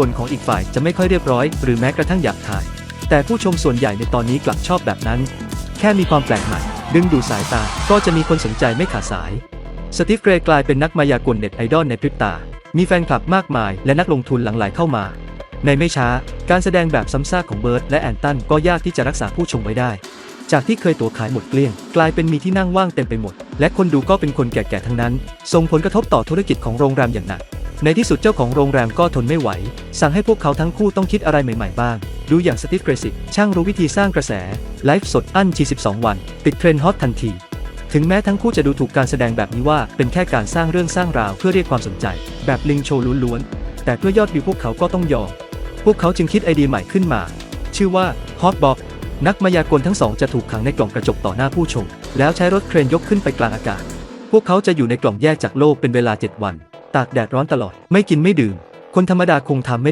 กลของอีกฝ่ายจะไม่ค่อยเรียบร้อย หรือแม้กระทั่งหยาบคาย แต่ผู้ชมส่วนใหญ่ในตอนนี้กลับชอบแบบนั้น แค่มีความแปลกใหม่ ดึงดูดสายตาก็จะมีคนสนใจไม่ขาดสาย สตีฟเกรย์กลายเป็นนักมายากลเน็ตไอดอลในพริบตา มีแฟนคลับมากมาย และนักลงทุนหลั่งไหลเข้ามา ในไม่ช้า การแสดงแบบซ้ำซากของเบิร์ดและแอนตันก็ยากที่จะรักษาผู้ชมไว้ได้ จากที่เคยตั๋วขายหมดเกลี้ยง กลายเป็นมีที่นั่งว่างเต็มไปหมด และคนดูก็เป็นคนแก่ๆทั้งนั้น ส่งผลกระทบต่อธุรกิจของโรงแรมอย่างหนัก ในที่สุดเจ้าของโรงแรมก็ทนไม่ไหว สั่งให้พวกเขาทั้งคู่ต้องคิดอะไรใหม่ๆบ้าง ดูอย่างสตีฟเกรซิกช่างรู้วิธีสร้างกระแส ไลฟ์สดอั้นที12 วัน ติดเทรนด์ฮอตทันที ถึงแม้ทั้งคู่จะดูถูกการแสดงแบบนี้ว่าเป็นแค่การสร้างเรื่องสร้างราวเพื่อเรียกความสนใจ แบบลิงโชว์ล้วนๆ แต่เพื่อยอดวิวพวกเขาก็ต้องยอม พวกเขาจึงคิดไอเดียใหม่ขึ้นมา ชื่อว่า Hot Box นักมายากลทั้งสองจะถูกขังในกล่องกระจกต่อหน้าผู้ชม แล้วใช้รถเครนยกขึ้นไปกลางอากาศ พวกเขาจะอยู่ในกล่องแยกจากโลกเป็นเวลา 7 วัน ตากแดดร้อนตลอด ไม่กินไม่ดื่ม คนธรรมดาคงทำไม่